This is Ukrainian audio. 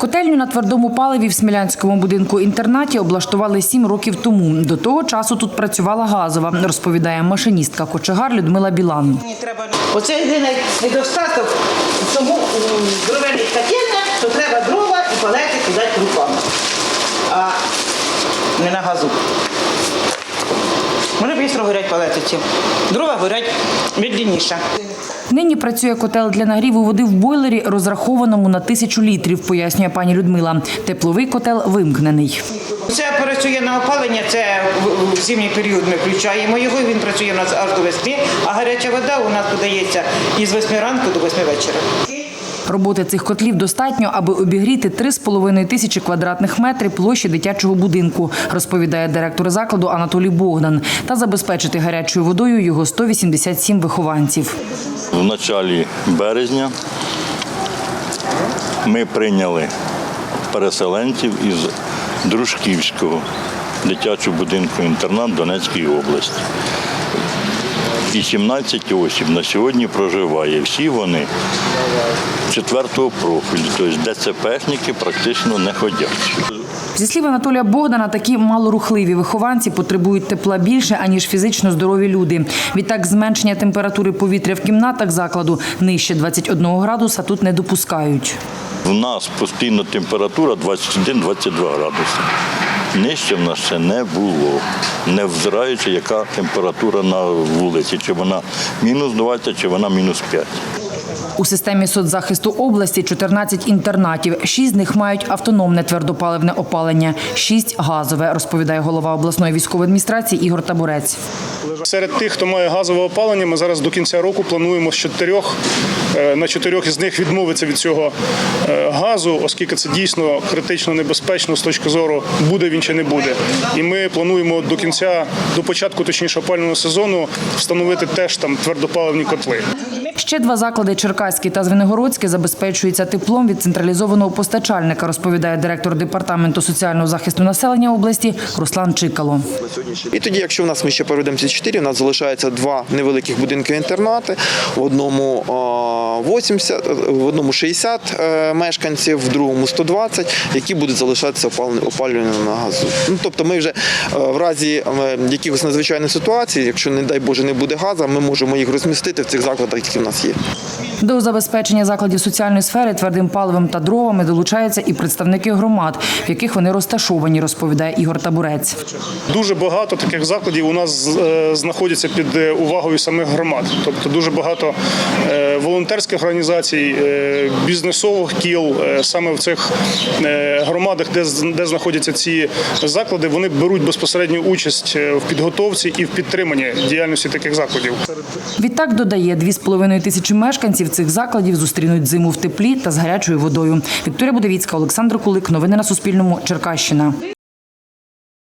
Котельню на твердому паливі в Смілянському будинку інтернаті облаштували сім років тому. До того часу тут працювала газова, розповідає машиністка кочегар Людмила Білан. Оце єдиний недостаток цьому м, дровельних що треба дрова і палети кидати руками, а не на газу. Вони швидко горять палети ці. Дрова горять медленніше. Нині працює котел для нагріву води в бойлері, розрахованому на тисячу літрів, пояснює пані Людмила. Тепловий котел вимкнений. Це працює на опалення, це в- зимній період ми включаємо його, він працює у нас аж до весни, а гаряча вода у нас подається із 8 ранку до 8 вечора. Роботи цих котлів достатньо, аби обігріти 3,5 тисячі квадратних метрів площі дитячого будинку, розповідає директор закладу Анатолій Богдан, та забезпечити гарячою водою його 187 вихованців. В началі березня ми прийняли переселенців із Дружківського дитячого будинку інтернат Донецької області. 18 осіб на сьогодні проживає. Всі вони четвертого профілю, тобто ДЦПшники практично не ходять. Зі слів Анатолія Богдана, такі малорухливі вихованці потребують тепла більше, аніж фізично здорові люди. Відтак, зменшення температури повітря в кімнатах закладу нижче 21 градуса тут не допускають. У нас постійна температура 21-22 градуси. Нижче в нас ще не було, не взираючи, яка температура на вулиці, чи вона мінус 20, чи вона мінус 5. У системі соцзахисту області 14 інтернатів. Шість з них мають автономне твердопаливне опалення, шість газове, розповідає голова обласної військової адміністрації Ігор Табурець. Серед тих, хто має газове опалення, ми зараз до кінця року плануємо з чотирьох е, на чотирьох із них відмовитися від цього е, газу, оскільки це дійсно критично небезпечно з точки зору буде він чи не буде. І ми плануємо до кінця, до початку точніше опалювального сезону, встановити теж там твердопаливні котли. Ще два заклади Черкаський та Звенигородський забезпечуються теплом від централізованого постачальника, розповідає директор департаменту соціального захисту населення області Руслан Чикало. І тоді, якщо в нас ми ще переведемося 4, у нас залишається два невеликих будинки інтернати. В одному а, 80, в одному 60 е, мешканців, в другому 120, які будуть залишатися опалюваними на газу. Ну, тобто ми вже е, в разі е, якихось надзвичайних ситуацій, якщо, не дай Боже, не буде газу, ми можемо їх розмістити в цих закладах, які в нас є. До забезпечення закладів соціальної сфери твердим паливом та дровами долучаються і представники громад, в яких вони розташовані, розповідає Ігор Табурець. Дуже багато таких закладів у нас е, знаходяться під е, увагою самих громад. Тобто дуже багато е, волонтерських організацій, бізнесових кіл саме в цих громадах, де, де знаходяться ці заклади, вони беруть безпосередню участь в підготовці і в підтриманні діяльності таких закладів. Відтак додає, 2,5 тисячі мешканців цих закладів зустрінуть зиму в теплі та з гарячою водою. Вікторія Будовіцька, Олександр Кулик. Новини на Суспільному. Черкащина.